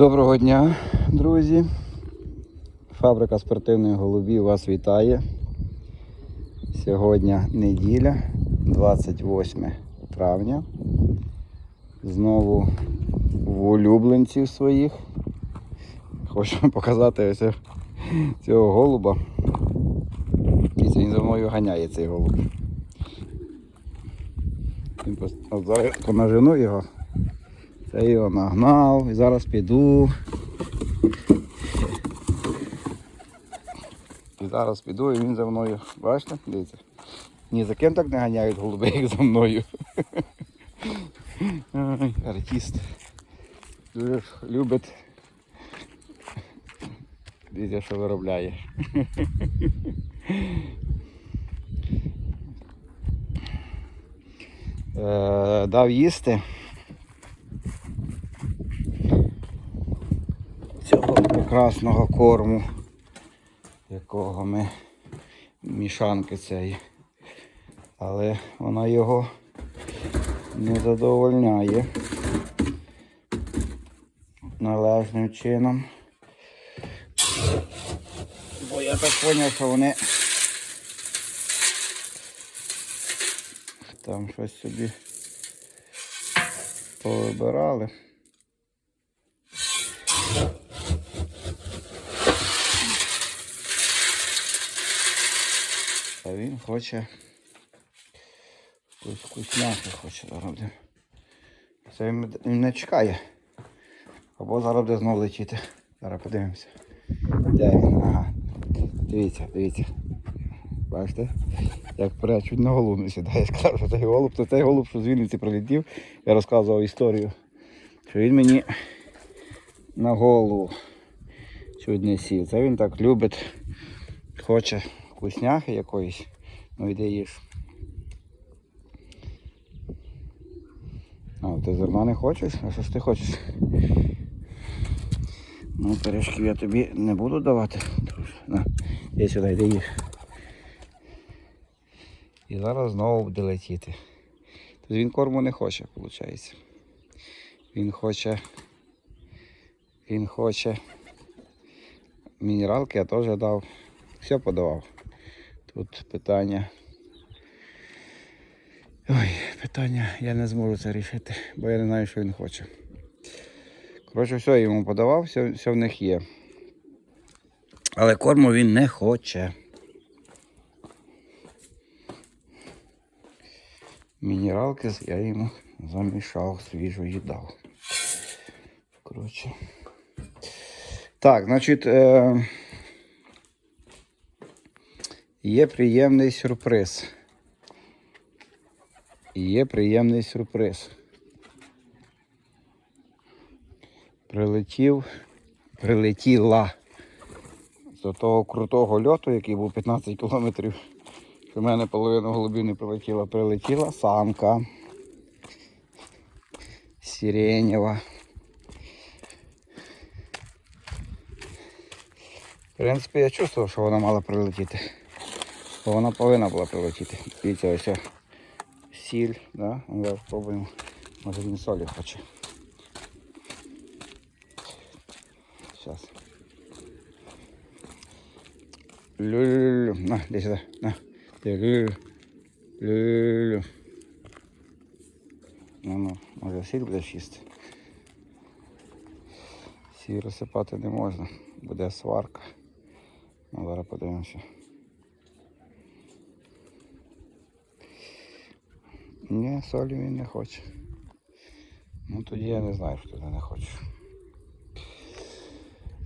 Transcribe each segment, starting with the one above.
Доброго дня, друзі. Фабрика спортивних голубів вас вітає. Сьогодні неділя, 28 травня. Знову в улюбленців своїх. Хочу показати ось цього голуба. І він за мною ганяє цей голуб. Він зараз понажену його. Це його нагнав і зараз піду. І зараз піду і він за мною. Бачите? Дивіться. Ні за ким так не ганяють голуби, як за мною. Артист. Дуже любить. Дивіться, що виробляє. Е, Дав їсти. цього прекрасного корму, якого ми мішанки цієї. Але вона його не задовольняє належним чином. Бо я так зрозумів, що вони там щось собі повибирали. А він хоче якусь хоче заробити. Це він, не чекає. Або зараз буде знову летіти. Зараз подивимося. Де він? Ага. Дивіться, дивіться. Бачите? Як пря, чуть на голову не сідає. Сказав, що цей голуб, то цей голуб, що з Вінниці прилетів, я розказував історію, що він мені на голову не сів. Це він так любить, хоче вкусняхи якоїсь. Ну йди їж. А, ти зерна не хочеш? А що ж ти хочеш? Ну, пиріжків я тобі не буду давати. друже. На, іди сюди, йди їж. І зараз знову буде летіти. Тобто він корму не хоче, виходить. Він хоче. Він хоче. Мінералки я теж дав. Все подавав. Тут питання. Ой, питання, я не зможу це рішити, бо я не знаю, що він хоче. Коротше, все я йому подавав, все, все в них є. Але корму він не хоче. Мінералки я йому замішав, свіжої дав. Коротше. Так, значить, е, є приємний сюрприз. Є приємний сюрприз. Прилетів, прилетіла з того крутого льоту, який був 15 кілометрів. У мене половина голубів не прилетіла. Прилетіла самка. Сиренєва. В принципі, я чувствував, що вона мала прилетіти. Бо вона повинна була прилетіти. Дивіться, ось сіль, да? Ну, Зараз спробуємо. Може він солі хоче. Зараз. Лю-лю-лю. На, іди сюди. На. Лю-лю. Лю-лю. Ну, ну, може сіль будеш їсти. Сіль розсипати не можна. Буде сварка. Ну, зараз подивимося. Ні, солі він не хоче. Ну тоді я не знаю, що ти не хочеш.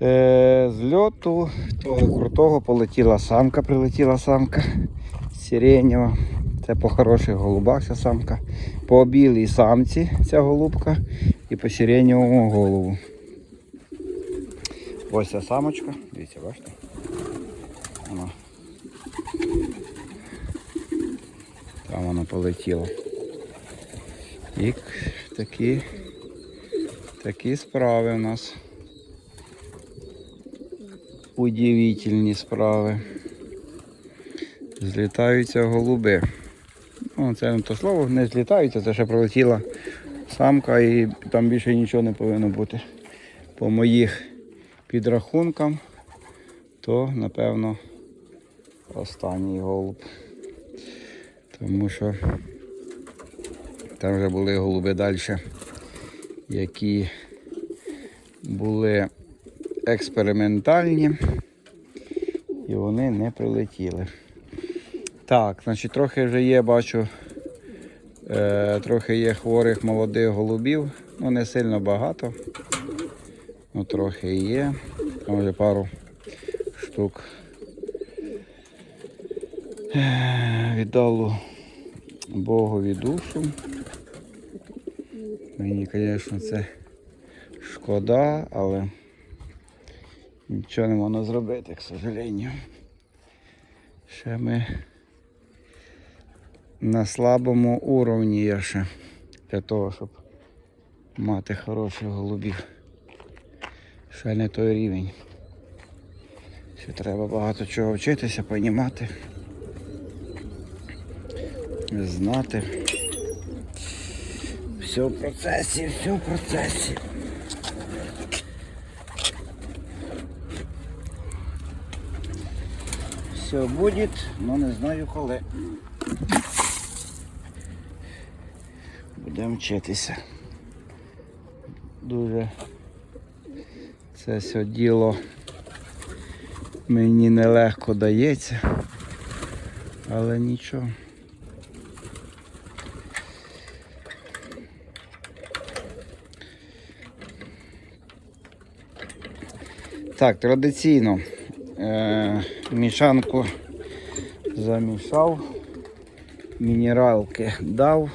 Е, з льоту того крутого полетіла самка, прилетіла самка сиренєва. Це по хороших голубах ця самка. По білій самці ця голубка і по сиренєвому голову. Ось ця самочка. Дивіться, бачите? Вона. Там вона полетіла. І такі, такі справи у нас. Удивительні справи. Злітаються голуби. Ну, це не то слово, не злітаються, це ще пролетіла самка і там більше нічого не повинно бути. по моїх підрахункам, то напевно останній голуб. Тому що там вже були голуби далі, які були експериментальні і вони не прилетіли. Так, значить, трохи вже є, бачу, е, трохи є хворих молодих голубів, ну не сильно багато. Ну трохи є. Там вже пару штук. Е, Віддало Богові душу. Мені, звісно, це шкода, але нічого не можна зробити, к сожалению. Ще ми на слабому уровні є ще для того, щоб мати хороших голубів. Ще не той рівень. Ще треба багато чого вчитися, понімати, знати. Все в процесі, все в процесі. Все буде, але не знаю коли. Будемо вчитися. Дуже це все діло мені нелегко дається, але нічого. Так, традиційно е, мішанку замішав, мінералки дав,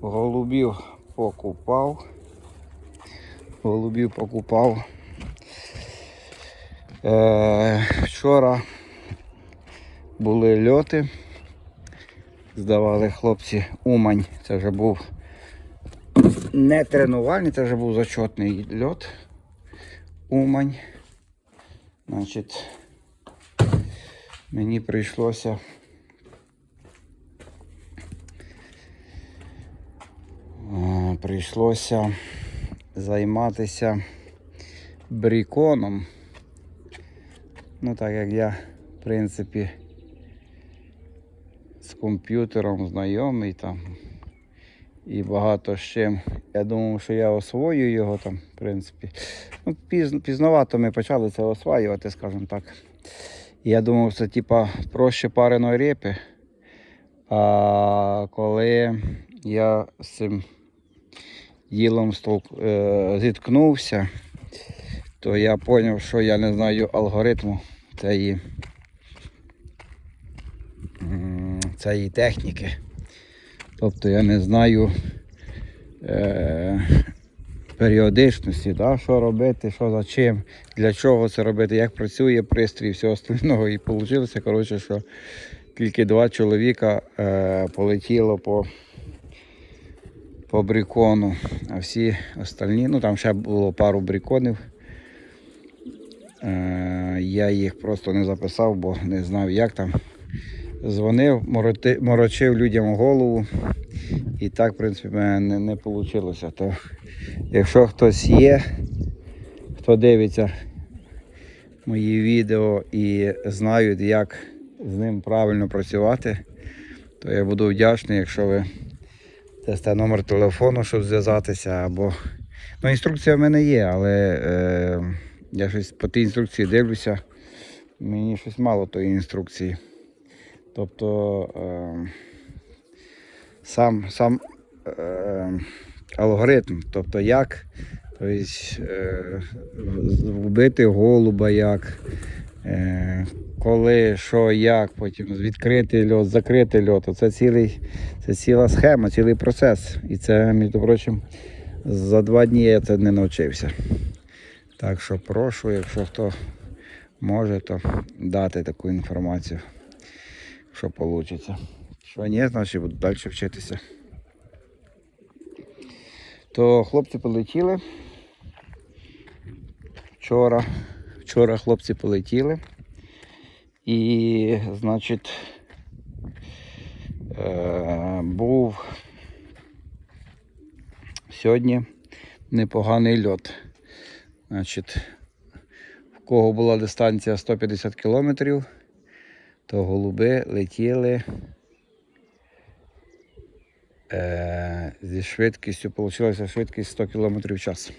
голубів покупав, голубів покупав. Е, вчора були льоти, здавали хлопці Умань, це вже був не тренувальний, це вже був зачетний льот. Умань. Значить, мені прийшлося прийшлося займатися бріконом. Ну так як я, в принципі, з комп'ютером знайомий там і багато з чим. Я думав, що я освоюю його там, в принципі. Ну, пізно, пізновато ми почали це осваювати, скажімо так. Я думав, це типа проще пареної репи. А коли я з цим ділом е, зіткнувся, то я зрозумів, що я не знаю алгоритму цієї, цієї техніки. Тобто я не знаю е, періодичності, да, що робити, що за чим, для чого це робити, як працює пристрій все остального. І вийшло, коротше, що тільки два чоловіка е, полетіло по, по брікону, а всі остальні, ну там ще було пару бріконів. Е, я їх просто не записав, бо не знав, як там. Дзвонив, морочив людям голову. І так, в принципі, мене не, не вийшло. То, якщо хтось є, хто дивиться мої відео і знають, як з ним правильно працювати, то я буду вдячний, якщо ви дасте номер телефону, щоб зв'язатися. або... Ну, інструкція в мене є, але е, я щось по тій інструкції дивлюся. Мені щось мало тої інструкції. Тобто е, сам, сам е, алгоритм, тобто як тобто, е, вбити голуба, як, е, коли, що, як, потім відкрити льот, закрити льот. Це, цілий, це ціла схема, цілий процес. І це, між прочим, за два дні я це не навчився. Так що прошу, якщо хто може, то дати таку інформацію що вийде. Що ні, значить буду далі вчитися. То хлопці полетіли. Вчора, вчора хлопці полетіли. І, значить, е, був сьогодні непоганий льот. Значить, в кого була дистанція 150 кілометрів, то голуби летіли е, зі швидкістю, вийшла швидкість 100 км в час.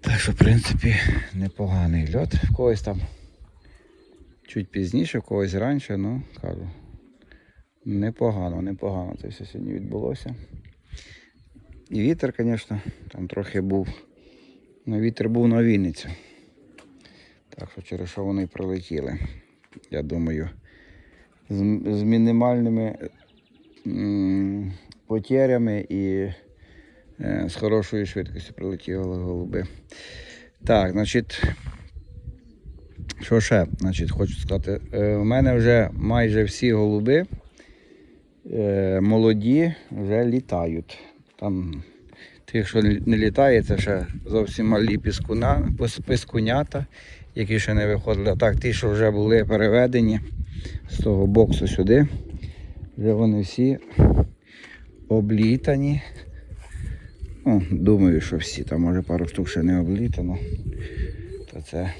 Так що, в принципі, непоганий льот. В когось там чуть пізніше, в когось раніше, ну, кажу. Непогано, непогано це все сьогодні відбулося. І вітер, звісно, там трохи був. Ну, вітер був на Вінницю. Так що через що вони прилетіли. Я думаю, з, з мінімальними потерями і е, з хорошою швидкістю прилетіли голуби. Так, значить, що ще? Значить, хочу сказати, е, у мене вже майже всі голуби е, молоді вже літають. Там тих, що не літає, це ще зовсім малі піскуна, пискунята, які ще не виходили. А так, ті, що вже були переведені з того боксу сюди, вже вони всі облітані. Ну, думаю, що всі, там може пару штук ще не облітано, то це,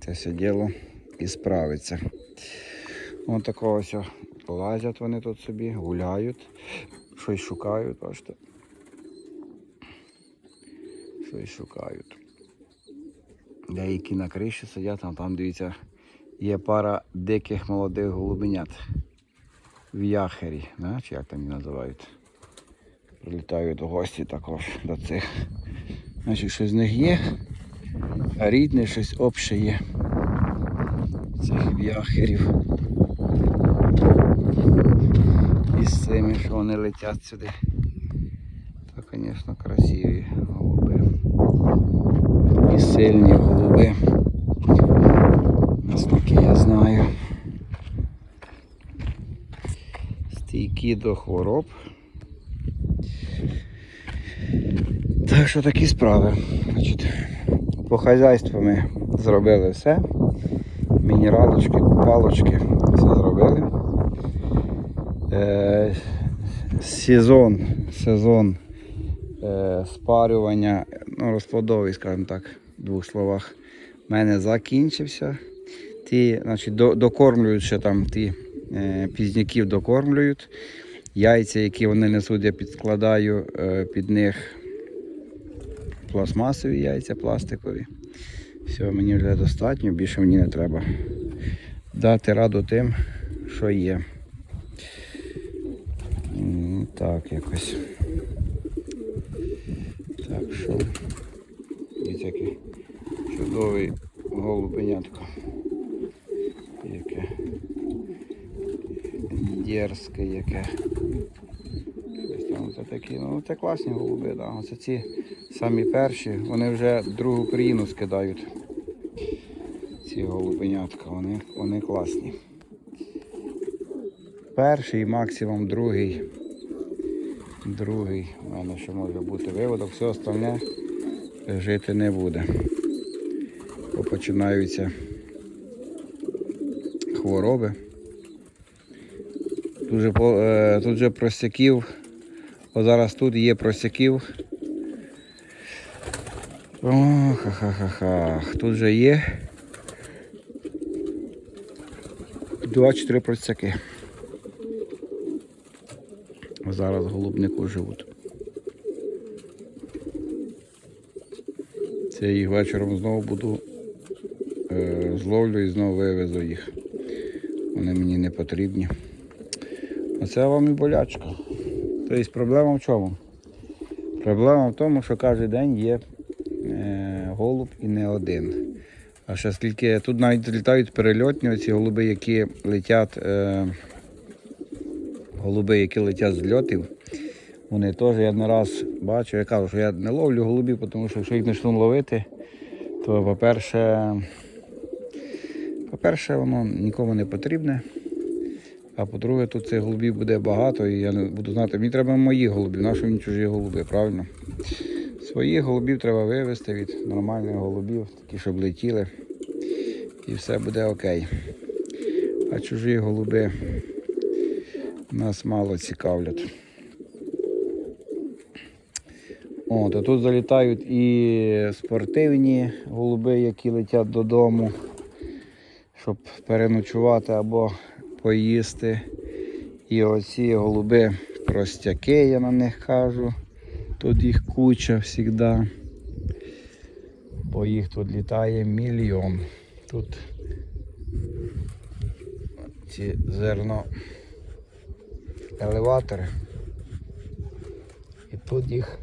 це все діло і справиться. Ось такого ось лазять вони тут собі, гуляють, щось шукають, бачите. Щось шукають. Деякі на криші сидять, а там, дивіться, є пара диких молодих голубенят в яхері, да? чи як там їх називають. Прилітають гості також до цих. Значить, щось з них є, а рідне щось обще є. Цих в'яхерів. І з цими, що вони летять сюди. То, звісно, красиві голуби. І сильні голуби. Наскільки я знаю. Стійкі до хвороб. Так що такі справи. Значить, по хазяйству ми зробили все. Мінералочки, купалочки, все зробили. Е, сезон, сезон е, спарювання, ну, розплодовий, скажімо так, в двох словах, в мене закінчився. Ті, значить, до, докормлюють ще там ті е, пізняків докормлюють. Яйця, які вони несуть, я підкладаю е, під них пластмасові яйця, пластикові. Все, мені вже достатньо, більше мені не треба. Дати раду тим, що є. Так, якось. Так що. Дивіться, який чудовий голубенятко. Яке дерзке яке. Це такі, ну це класні голуби, да. Оце ці самі перші, вони вже другу країну скидають. Ці голубенятка, вони, вони класні. Перший, максимум другий. Другий. У мене ще може бути виводок, все остальне жити не буде. Починаються хвороби. Дуже, по- е, тут же просяків. О, зараз тут є просяків. О, ха-ха-ха-ха. Тут же є 2-4 просяки. Зараз голубнику живуть. Це їх вечором знову буду е, зловлю і знову вивезу їх. Вони мені не потрібні. Оце вам і болячка. Тобто проблема в чому? Проблема в тому, що кожен день є е, голуб і не один. А ще скільки тут навіть літають перельотні ці голуби, які летять, е, голуби, які летять з льотів. Вони теж я не раз бачу, я кажу, що я не ловлю голубів, тому що якщо їх почну ловити, то по-перше, по-перше, воно нікому не потрібне. А по-друге, тут цих голубів буде багато, і я не буду знати, мені треба мої голуби, наші мені чужі голуби, правильно? Своїх голубів треба вивезти від нормальних голубів, такі, щоб летіли. І все буде окей. А чужі голуби нас мало цікавлять. О, то тут залітають і спортивні голуби, які летять додому, щоб переночувати або поїсти. І оці голуби простяки, я на них кажу. Тут їх куча завжди. Бо їх тут літає мільйон. Тут ці зерно елеватори. І тут їх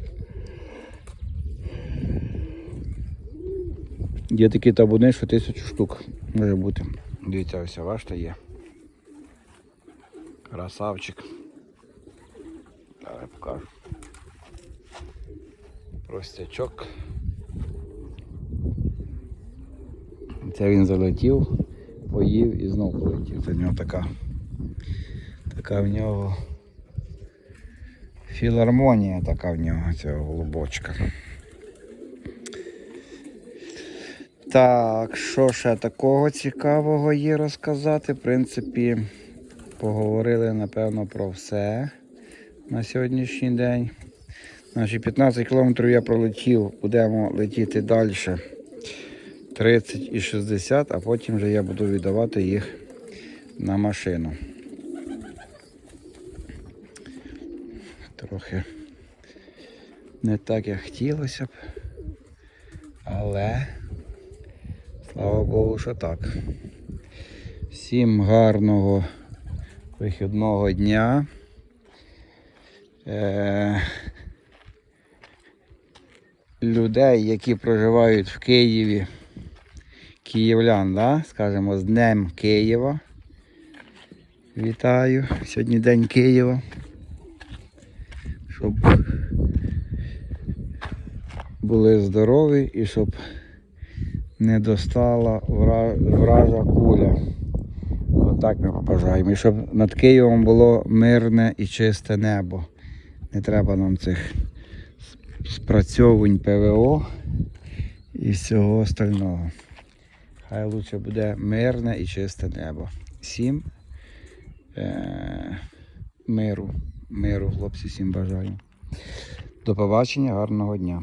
є такі табуни, що тисячу штук може бути. Дивіться, ось бачите є. Красавчик. Я покажу. Простячок. Це він залетів, поїв і знов полетів. Це в нього така. Така в нього філармонія така в нього, цього голубочка. Так, що ще такого цікавого є розказати? В принципі, поговорили напевно про все на сьогоднішній день. Наші 15 кілометрів я пролетів, будемо летіти далі. 30 і 60, а потім вже я буду віддавати їх на машину. Трохи не так, як хотілося б, але слава Богу, що так. Всім гарного вихідного дня. Е- людей, які проживають в Києві, київлян, да? скажімо, з Днем Києва. Вітаю. Сьогодні День Києва. Щоб були здорові і щоб не достала вража куля. Отак ми побажаємо. І щоб над Києвом було мирне і чисте небо. Не треба нам цих спрацьовувань ПВО і всього остального. Хай лучше буде мирне і чисте небо. Всім е- миру, миру, хлопці, всім бажаю. До побачення, гарного дня.